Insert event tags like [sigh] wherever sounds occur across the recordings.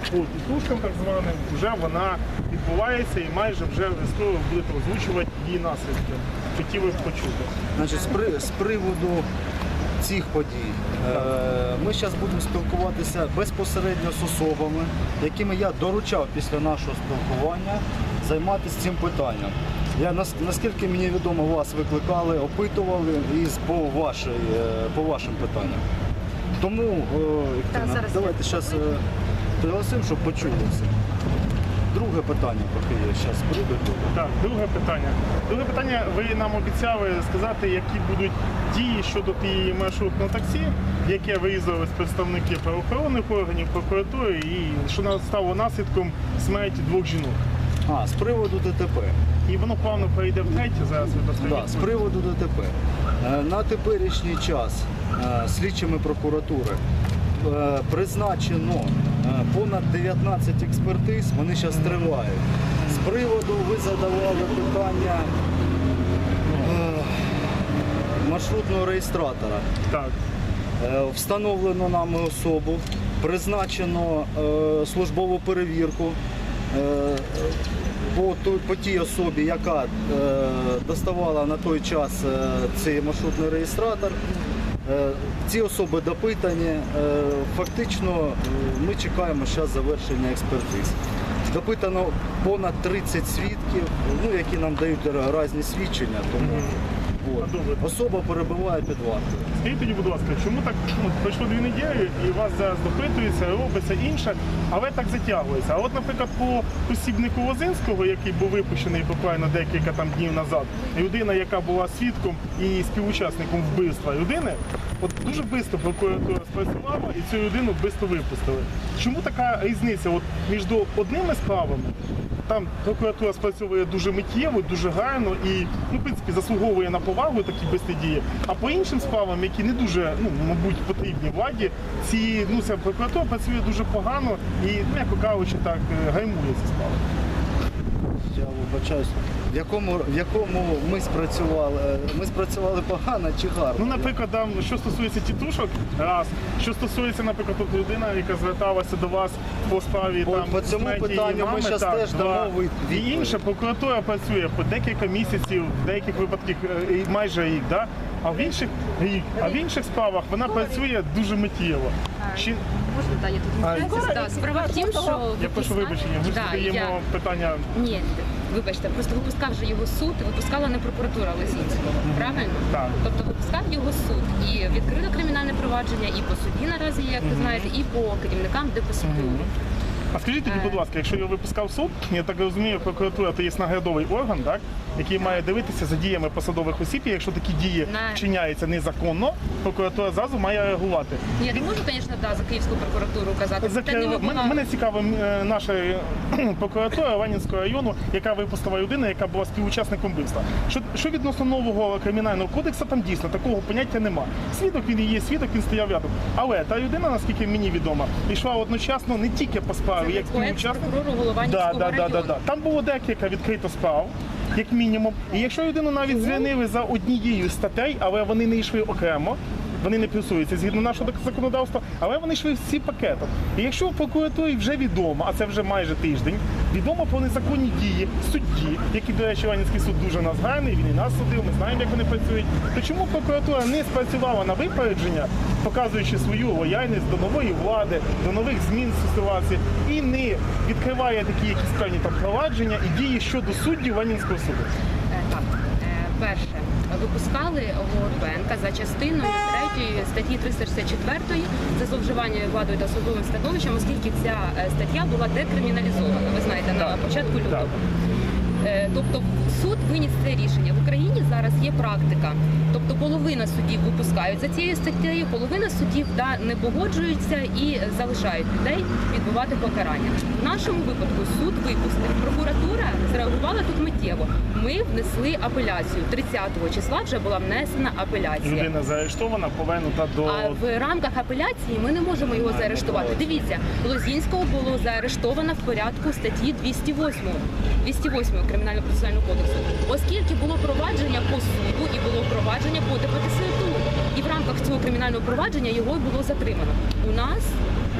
по тітушкам, так званим, вже вона відбувається і майже вже військово будете озвучувати її наслідки. Хотіли б почути. Значить, з, при, з приводу цих подій е, ми зараз будемо спілкуватися безпосередньо з особами, якими я доручав після нашого спілкування займатися цим питанням. Я наскільки мені відомо, вас викликали, опитували і по, вашій, е, по вашим питанням. Тому е, Вікторина, давайте зараз пригласимо, щоб почули все. Друге питання поки є. Зараз прийдуть. Так, друге питання. Друге питання. Ви нам обіцяли сказати, які будуть дії щодо тієї маршрутного таксі, яке виїздили представники правоохоронних органів, прокуратури, і що стало наслідком смерті двох жінок. А, з приводу ДТП. І воно плавно перейде в третє. Зараз ви дасте Да, з приводу ДТП. Е, На теперішній час е, слідчими прокуратури е, призначено понад 19 експертиз, вони зараз тривають. З приводу ви задавали питання е, маршрутного реєстратора. Так. Е, Встановлено нами особу, призначено е, службову перевірку по, по тій особі, яка е, доставала на той час е, цей маршрутний реєстратор. Е, Ці особи допитані. Е, Фактично е, ми чекаємо зараз завершення експертиз. Допитано понад 30 свідків, ну, які нам дають різні свідчення. Тому от. Особа перебуває під вартою. Скажіть тоді, будь ласка, чому так ну, пройшло дві неділі і вас зараз допитується, робиться інше, але так затягується. А от, наприклад, по посібнику Лозинського, який був випущений буквально декілька там днів назад, людина, яка була свідком і співучасником вбивства людини, от дуже швидко прокуратура спрацювала і цю людину швидко випустили. Чому така різниця от між одними справами? Там прокуратура спрацьовує дуже миттєво, дуже гарно і, ну, в принципі, заслуговує на повагу такі бездії. А по іншим справам, які не дуже, ну, мабуть, потрібні владі, ці, ну, ця прокуратура працює дуже погано і, ну, як кажучи, так, е, гаймує ці справи. Я вибачаюсь. В якому, в якому ми спрацювали? е, Ми спрацювали погано чи гарно? Ну, наприклад, там, що стосується тітушок, раз, що стосується, наприклад, от людина, яка зверталася до вас по справі По- там по цьому смерті її питанню ми мами, щас так, теж два. дамо від- І відповідь. інша прокуратура працює по декілька місяців, в деяких випадках е, і майже рік, да? а в інших рік, а в інших справах вона працює дуже миттєво. Ще Можна далі тут не знаю. Да, Справа в тім, що я прошу вибачення, ми ж Да, задаємо я- питання. Ні, вибачте, просто випускав же його суд, випускала не прокуратура Лисінського, правильно? Так. Тобто випускав його суд і відкрили кримінальне провадження і по суді наразі, як ви знаєте, і по керівникам ДПСПУ. А скажіть тоді, будь ласка, якщо його випускав суд, я так розумію, прокуратура це є наглядовий орган, так? який має дивитися за діями посадових осіб, і якщо такі дії На- вчиняються незаконно, прокуратура зразу має реагувати. Я не можу, звісно, да, за Київську прокуратуру казати. За Та ними мене, була- мене цікаво е, наша е, [clears throat] прокуратура Ленінського району, яка випустила людину, яка була співучасником вбивства. Що, що відносно нового кримінального кодексу, там дійсно такого поняття нема. Свідок він і є свідок, він стояв рядом. Але та людина, наскільки мені відомо, йшла одночасно не тільки по справі, як співучасник. Да, да, да, да, да. Там було декілька відкрито справ, як мінімум. І якщо людину навіть звільнили за однією статей, але вони не йшли окремо. Вони не плюсуються згідно нашого законодавства, але вони йшли всі пакетом. І якщо прокуратурі вже відомо, а це вже майже тиждень, відомо про незаконні дії судді, які, до речі, Іванівський суд дуже нас гарний, він і нас судив, ми знаємо, як вони працюють. То чому прокуратура не спрацювала на випередження, показуючи свою лояльність до нової влади, до нових змін ситуації, і не відкриває такі якісь певні там провадження і дії щодо суддів Іванівського суду? Перше, випускали Горбенка за частиною 3 статті 364 за зловживання владою та судовим становищем, оскільки ця е, стаття була декриміналізована. Ви знаєте, на початку лютого. Е, Тобто суд виніс це рішення. В Україні зараз є практика. Тобто половина суддів випускають за цією статтею, половина суддів да, не погоджуються і залишають людей відбувати покарання. В нашому випадку суд випустив. Прокуратура зреагувала тут миттєво. Ми внесли апеляцію. 30 числа вже була внесена апеляція. Людина заарештована, повернута до А в рамках апеляції ми не можемо його заарештувати. Дивіться, Лозінського було заарештовано в порядку статті 208, 208 кримінального процесуального кодексу, оскільки було провадження по суду і було провадження по ДПТСУ. І в рамках цього кримінального провадження його було затримано. У нас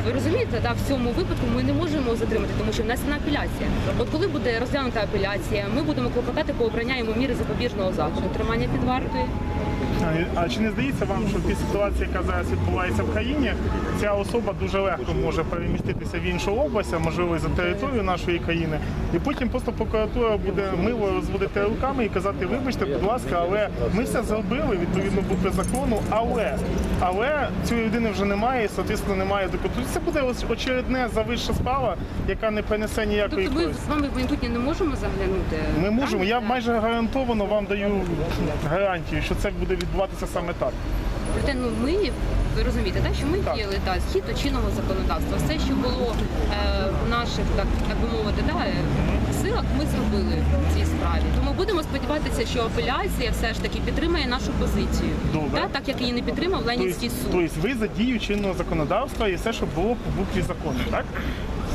ви розумієте, да, в цьому випадку ми не можемо затримати, тому що внесена апеляція. От коли буде розглянута апеляція, ми будемо клопотати по обрання йому міри запобіжного заходу, тримання під вартою. А- А чи не здається вам, що в тій ситуації, яка зараз відбувається в країні, ця особа дуже легко може переміститися в іншу область, а можливо і за територію нашої країни, і потім просто прокуратура буде мило розводити руками і казати, вибачте, будь ласка, але ми все зробили відповідно букви закону, але але цієї людини вже немає, і соответственно немає документу. Це буде очередне завища справа, яка не принесе ніякої Тобто ми з вами в майбутнє не можемо заглянути. Ми можемо. Я майже гарантовано вам даю гарантію, що це буде відбуватися саме так. Проте ну ми ви розумієте, так що ми Так. діяли так, згідно чинного законодавства. Все, що було е, в наших, так, так би мовити, да, е, силах, ми зробили в цій справі. Тому будемо сподіватися, що апеляція все ж таки підтримає нашу позицію. Добре. Да, так як її не підтримав Ленінський суд. Тобто ви за дію чинного законодавства і все, що було по букві закону, так?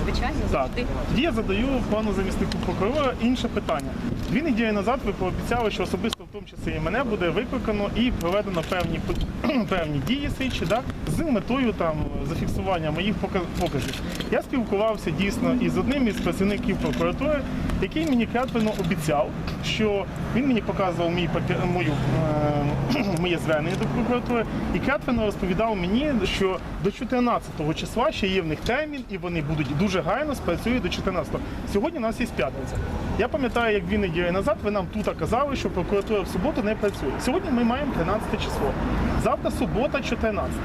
Звичайно, Так. завжди. Тоді я задаю пану заміснику прокурора інше питання. Дві неділі назад ви пообіцяли, що особисто тому числі і мене буде викликано і проведено певні [clears throat] певні дії слідчі, да, з метою там зафіксування моїх пока- показів. Я спілкувався дійсно із одним із працівників прокуратури, який мені клятвенно обіцяв, що він мені показував мій папі- мою е, [clears throat] моє звернення до прокуратури і клятвенно розповідав мені, що до 14 числа ще є в них термін, і вони будуть дуже гарно спрацюють до 14-го. Сьогодні у нас є п'ятниця. Я пам'ятаю, як дві неділі назад ви нам тут казали, що прокуратура в суботу не працює. Сьогодні ми маємо 13 число. Завтра субота, 14.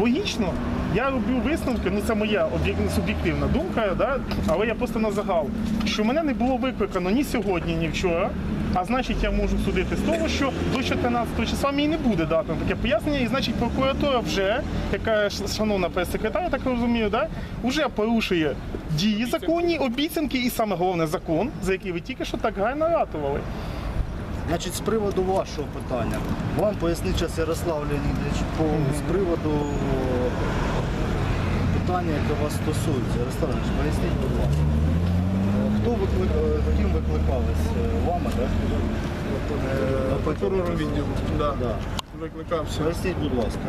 Логічно, я роблю висновки, ну це моя суб'єктивна думка, да? але я просто на загал, що мене не було викликано ні сьогодні, ні вчора. А значить, я можу судити з того, що до 14 числа мені не буде дати таке пояснення, і значить прокуратура вже, яка шановна прес-секретар, я так розумію, да, вже порушує дії законні, обіцянки і саме головне закон, за який ви тільки що так гарно ратували. Значить, з приводу вашого питання, вам пояснить зараз Ярослав Леонідович по з приводу питання, яке вас стосується. Ярослав Леонідович, поясніть, будь ласка. Хто виклик... е, ким викликались? Е, Вами, так? Прокурором відділу. Да. Да. Викликався. Поясніть, будь ласка.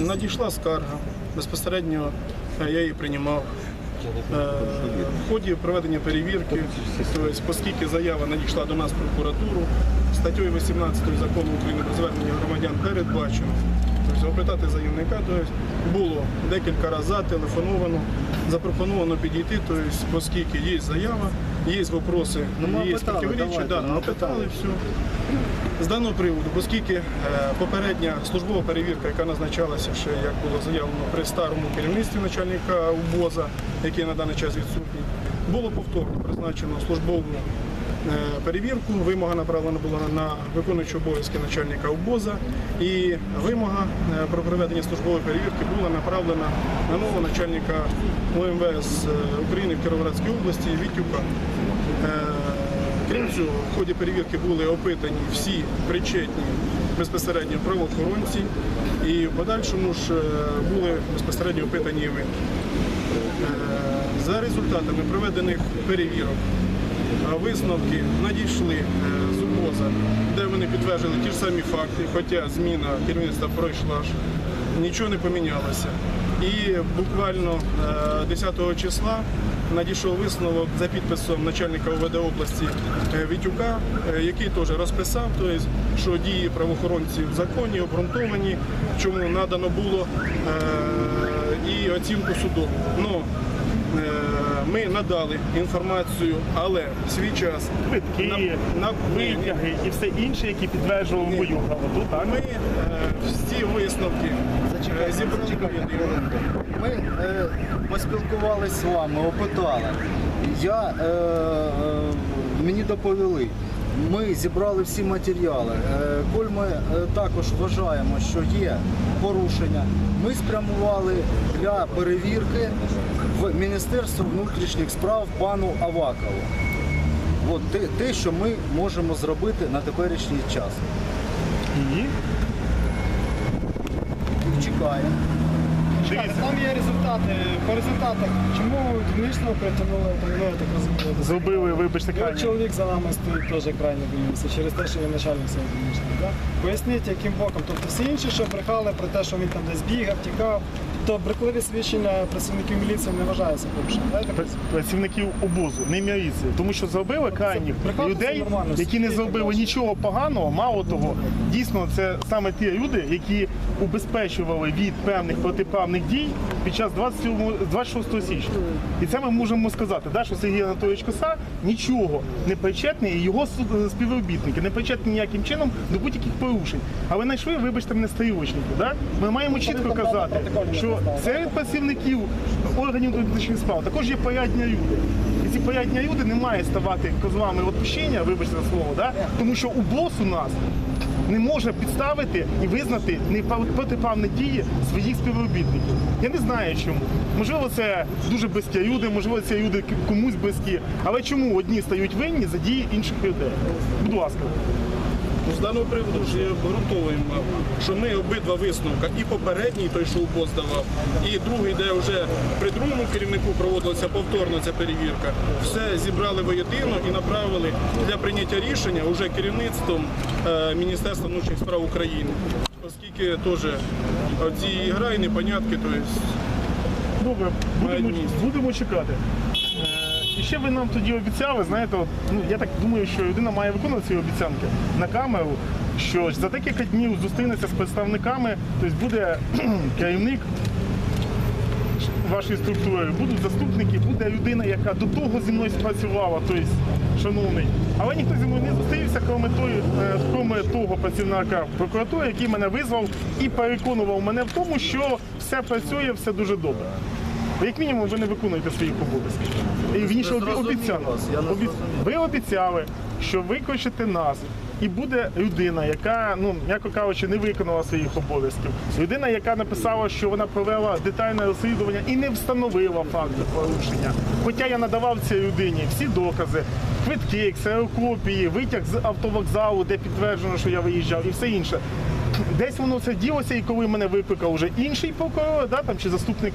Е, Надійшла скарга. Безпосередньо я її приймав. Е, В ході проведення перевірки, тобто, оскільки заява надійшла до нас в прокуратуру, статтею 18 закону України про звернення громадян передбачено. Тобто опитати заявника, тобто було декілька разів зателефоновано, запропоновано підійти, тобто, оскільки є заява, є вопроси, Ну, є опитали, противоречия, да, ми опитали все. З даного приводу, оскільки е, попередня службова перевірка, яка назначалася ще, як було заявлено при старому керівництві начальника УБОЗа, який на даний час відсутній, було повторно призначено службову перевірку. Вимога направлена була на виконуючого обов'язки начальника УБОЗа, і вимога е, про проведення службової перевірки була направлена на нового начальника УМВС е, України в Кіровоградській області Вітюка. Е, Крім цього, в ході перевірки були опитані всі причетні безпосередньо правоохоронці, і в подальшому ж були безпосередньо опитані і ви. За результатами проведених перевірок висновки надійшли е, з УБОЗа, де вони підтвердили ті ж самі факти, хоча зміна керівництва пройшла ж, нічого не помінялося. І буквально е, 10 числа надійшов висновок за підписом начальника ОВД області е, Вітюка, е, який теж розписав, що дії правоохоронців законні, обґрунтовані, чому надано було е, і оцінку суду. Ну, е, ми надали інформацію, але в свій час Квитки, на, на витяги і все інше, які підтверджували мою правоту, так? ми е, всі висновки е, зібрали Зачекайте. Ми е, поспілкувалися з вами, опитали. Я, е, е, мені доповіли. Ми зібрали всі матеріали. Е, Коль ми е, також вважаємо, що є порушення, ми спрямували для перевірки в Міністерство внутрішніх справ пану Авакову. От те, те, що ми можемо зробити на теперішній час. І Чекаємо. Дивіться. Там є результати. По результатах, чому дільничного притягнули, ну, я так розумію. до Зробили, вибачте, Ну, крайні. чоловік за нами стоїть теж крайне боїмося через те, що він начальник цього дільничного. Да? Поясніть, яким боком. Тобто всі інші, що брехали про те, що він там десь бігав, тікав, то брехливі свідчення працівників міліції не вважаються порушенням. Пра- працівників обозу, не міліції. Тому що зробили крайніх брехати людей, нормально, які не зробили нічого поганого. Мало того, дійсно це саме ті люди, які убезпечували від певних протиправних дій під час 27 26 січня. І це ми можемо сказати, да, що Сергій Анатолійович Коса нічого не причетний, і його е, співробітники не причетні ніяким чином до будь-яких порушень. Але знайшли, вибачте мене, стрілочників. Да? Ми маємо чітко казати, що серед працівників органів внутрішніх справ також є порядні люди. І ці порядні люди не мають ставати козлами відпущення, вибачте за слово, да? тому що у бос у нас не може підставити і визнати протиправні дії своїх співробітників. Я не знаю чому. Можливо, це дуже близькі люди, можливо, ці люди комусь близькі. Але чому одні стають винні за дії інших людей? Будь ласка. Ну, З даного приводу вже обґрунтовуємо, що ми обидва висновка, і попередній той, що УБОС давав, і другий, де вже при другому керівнику проводилася повторно ця перевірка, все зібрали воєдино і направили для прийняття рішення уже керівництвом е, Міністерства внутрішніх справ України. Оскільки теж ці гра і непонятки, то есть, Добре, будемо, будемо чекати. І ще ви нам тоді обіцяли, знаєте, от, ну, я так думаю, що людина має виконувати свої обіцянки на камеру, що за декілька днів зустрінеться з представниками, тобто буде [clears throat] керівник вашої структури, будуть заступники, буде людина, яка до того зі мною спрацювала, тобто, шановний. Але ніхто зі мною не зустрівся, е, крім того працівника прокуратури, який мене визвав і переконував мене в тому, що все працює, все дуже добре. Як мінімум, ви не виконуєте своїх обов'язків. І вірніше, обі- обіцяли. Ви обіцяли, що викличете нас. І буде людина, яка, ну м'яко кажучи, не виконала своїх обов'язків. Людина, яка написала, що вона провела детальне розслідування і не встановила факти порушення. Хоча я надавав цій людині всі докази, квитки, ксерокопії, витяг з автовокзалу, де підтверджено, що я виїжджав, і все інше. Десь воно це ділося, і коли мене викликав вже інший прокурор, да, там, чи заступник,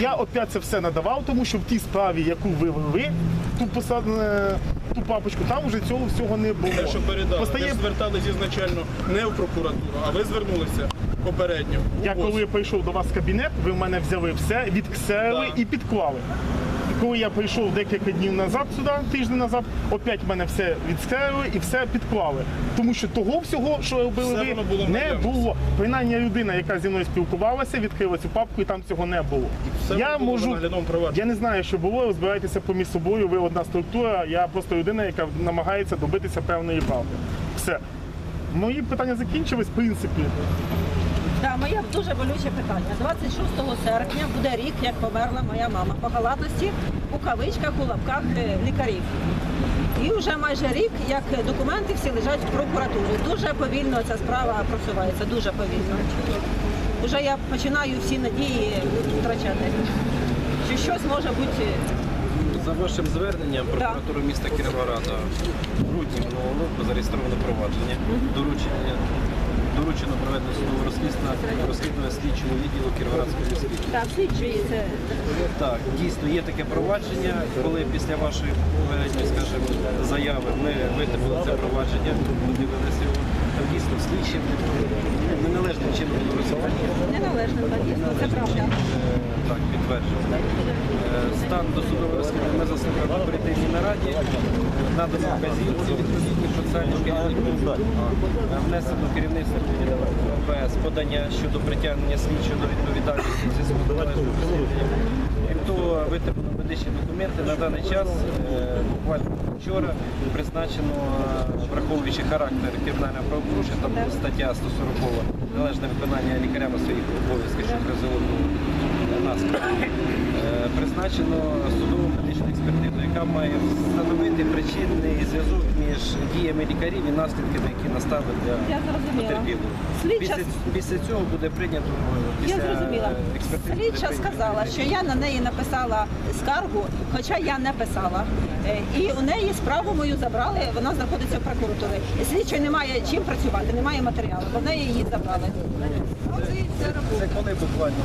я опять це все надавав, тому що в тій справі, яку ви вели, ту посад... е, ту папочку, там вже цього всього не було. те, що передали, Постає- ми ж зверталися ізначально не в прокуратуру, а ви звернулися попередньо. Я коли прийшов до вас в кабінет, ви в мене взяли все, відксерили Да. і підклали. Коли я прийшов декілька днів назад сюди, тиждень назад, опять мене все відскерили і все підклали. Тому що того всього, що робили Все ви, було не наявності. було. Принаймні людина, яка зі мною спілкувалася, відкрила цю папку і там цього не було. Все я було можу. Я не знаю, що було, розбирайтеся поміж собою, ви одна структура, я просто людина, яка намагається добитися певної правди. Все. Мої питання закінчились, в принципі. Да, моє дуже болюче питання. 26 серпня буде рік, як померла моя мама по халатності у кавичках, у лапках е, лікарів. І вже майже рік, як документи всі лежать в прокуратурі. Дуже повільно ця справа просувається, дуже повільно. Уже я починаю всі надії втрачати. Що щось може бути. За вашим зверненням прокуратури міста Кіровограда в грудні минулого року зареєстровано провадження. Доручення доручено проведення судового розслідства розслідування слідчого відділу Кіровоградської міської. Так, слідчої це Так, дійсно є таке провадження, коли після вашої попередньої, скажімо, заяви ми витягнули це провадження, подивилися його. Там дійсно слідчим неналежним чином було розслідування. неналежно, так, дійсно, це правда. Е, Так, підтверджено. Е, Стан досудового розслідування ми заслухали на оперативній нараді. Надано вказівці відповідні процесуальні керівнику. Е, Внесено керівництво МВС подання щодо притягнення слідчого до відповідальності в зв'язку з належним розслідуванням. Крім того, витримано медичні документи. На даний час, е, буквально вчора, призначено, е, враховуючи характер кримінального правопорушення, там стаття 140 належне виконання лікарями своїх обов'язків, що призвело до Призначено судову медичну експертизу, яка має встановити причинний зв'язок між діями лікарів і наслідками, які настали для потерпілого. Після, після цього буде прийнято е, Я зрозуміла. експертизи. Слідча сказала, що я на неї написала скаргу, хоча я не писала. Е, І у неї справу мою забрали, вона знаходиться в прокуратурі. Слідчої немає чим працювати, немає матеріалу, бо в неї її забрали. Оце і. Це коли буквально?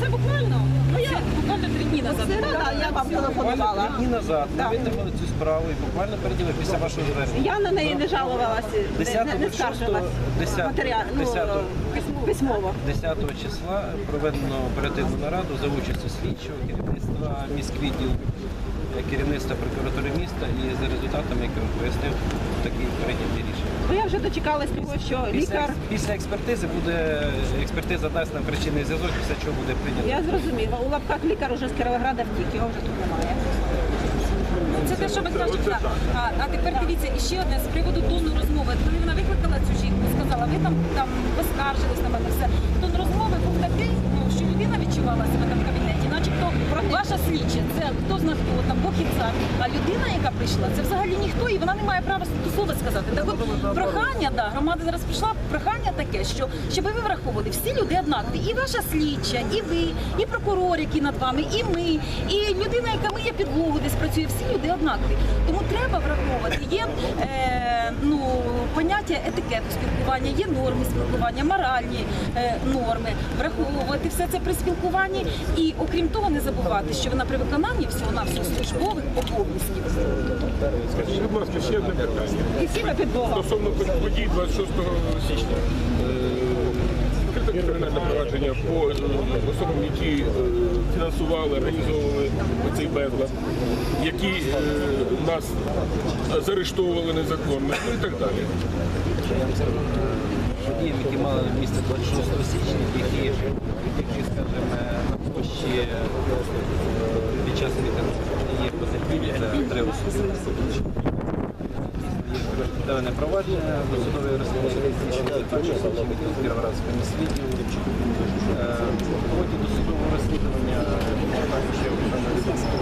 Це буквально. Ну буквально три дні назад. Я вам телефонувала. Буквально три дні назад ми витягнули цю справу і буквально переділи після вашого звернення. Я на неї не жалувалася, не, не, не скаржилась 10 матеріал, ну, 10 письмово. 10 числа проведено оперативну нараду за участю слідчого керівництва міськвідділу, керівництва прокуратури міста і за результатами, як я пояснив, такі прийняті рішення. Бо я вже дочекалась того, що лікар. після експертизи буде експертиза дасть нам причинний зв'язок, після чого буде прийнято. Я зрозуміла. У лапках лікар уже з Кіровограда втік, його вже тут немає. Це те, що ви кажете. А, а тепер дивіться, і ще одне з приводу тону розмови. Коли вона викликала цю жінку, сказала, ви там там поскаржились на мене все. Тон розмови був такий, ну що людина відчувала себе там в кабінеті, начебто ваша слідча, це хто зна хто, там Бог і цар. А людина, яка прийшла, це взагалі ніхто, і вона не має права слова сказати. Так от прохання, да, громада зараз прийшла, прохання таке, що щоб ви враховували, всі люди однакові. І ваша слідча, і ви, і прокурор, який над вами, і ми, і людина, яка миє підлогу, десь працює, всі люди однакові. Тому треба враховувати. Є е, ну, поняття етикету спілкування, є норми спілкування, моральні е, норми, враховувати все це при спілкуванні. І окрім того, не забувати, що вона при виконанні всього на всіх службових обов'язків. Скажіть, будь ласка, ще одне питання. Стосовно подій 26 січня. Е, Відкрите кримінальне провадження по е, особам, які е, фінансували, організовували цей безлад, які нас заарештовували незаконно ну і так далі. Я вам скажу, подіям, які мали місце 26 січня, які, площі е, під час мітингу є потерпілі, це три особи. Провадження, досудове розслідування міськвідділу. Е, В ході досудового розслідування також є окремо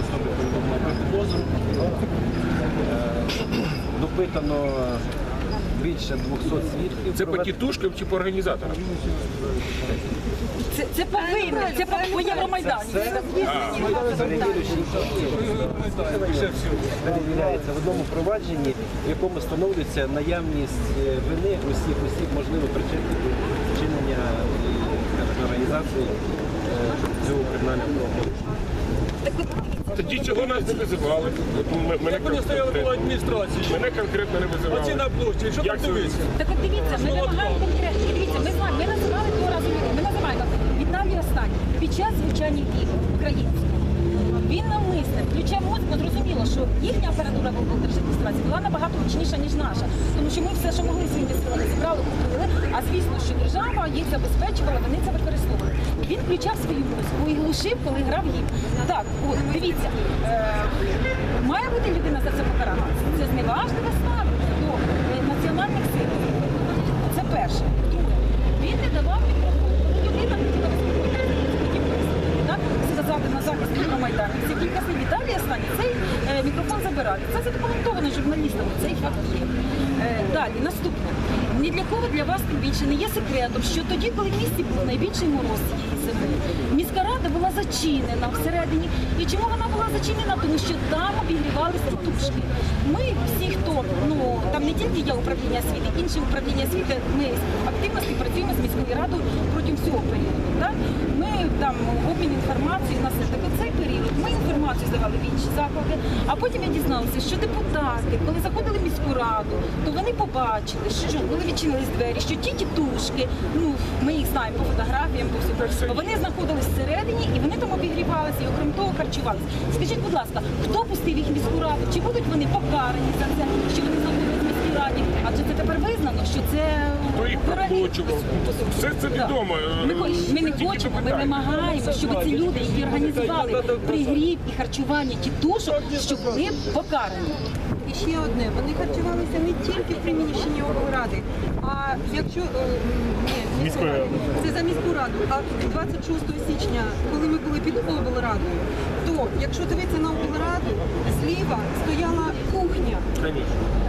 особи підозру. Е, Допитано більше 200 свідків. Це по тітушкам чи по організаторам? Це, це по винні, це по, по Євромайдані. Перевірюючі перевіряється в одному провадженні, в якому встановлюється наявність е, вини усіх осіб, можливо, причетних до вчинення організації е, цього кримінального правопорушення. Тоді чого нас не визивали? Як м- Мене конкретно, адміністрації. мене конкретно не визивали. Оці на площі, що Як там це дивитися? Так от дивіться, ми вимагаємо конкретно. Дивіться, ми знаємо, ми називали того разу людей. Ми називаємо Віталій Останній під час звучання дій українського. Він навмисне включав мозку, зрозуміло, що їхня апаратура в облдержадміністрації була набагато гучніша, ніж наша. Тому що ми все, що могли свої силами зібрали, купили. А звісно, що держава їх забезпечувала, вони це використовували. Він включав свою музику і глушив, коли грав гімн. Так, от дивіться, е, має бути людина за це покарана. Це зневажливе ставлення до е, національних сил. Це перше. Друге, він не давав мікрофон. Коли людина хотіла виступити, хотів виступити, так? сказати на захист Євромайданівців кілька слів Віталій останній, цей е, мікрофон забирали. Це задокументовано журналістами, цей факт є. Е, далі, наступне. Ні для кого для вас тим більше не є секретом, що тоді, коли в місті був найбільший мороз цієї зими, міська рада була зачинена всередині. І чому вона була зачинена? Тому що там обігрівалися тушки. Ми всі, хто ну там не тільки я управління освіти, інші управління освіти, ми активно співпрацюємо з міською радою протягом всього періоду. Так? Ми там обмін інформацією на все. Так от цей період ми інформацію здавали в інші заклади, а потім я що депутати, коли заходили в міську раду, то вони побачили, що коли відчинились двері, що ті тітушки, ну ми їх знаємо по фотографіям, по всьому, вони знаходились всередині і вони там обігрівалися і окрім того харчувалися. Скажіть, будь ласка, хто пустив їх в міську раду? Чи будуть вони покарані за це, що вони знаходились в міській раді? Адже це тепер визнано, що це Хто їх прокочував? Все це відомо. Ми, хо- ми не Тільки хочемо, ми питання. вимагаємо, щоб ці люди, які організували пригрів і харчування тітушок, щоб були покарані. І ще одне, вони харчувалися не тільки в приміщенні облради, а якщо е, ні, міської ради. Це за міську раду. А 26 січня, коли ми були під облрадою, то якщо дивитися на облраду, зліва стояла кухня.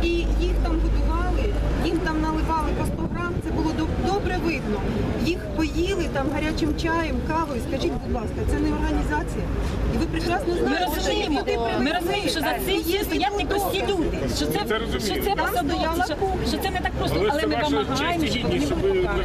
І їх там готували, їм там наливали по 100 грам, це було добре видно. Їх поїли там гарячим чаєм, кавою. Скажіть, будь ласка, це не організація. І ви прекрасно знаєте, ми розуміємо, що ми розуміємо, що за цим є стоять не прості люди. Що це, Це що це посадовці, що, що це не так просто, Але але ми вимагаємо, щоб вони були покарані.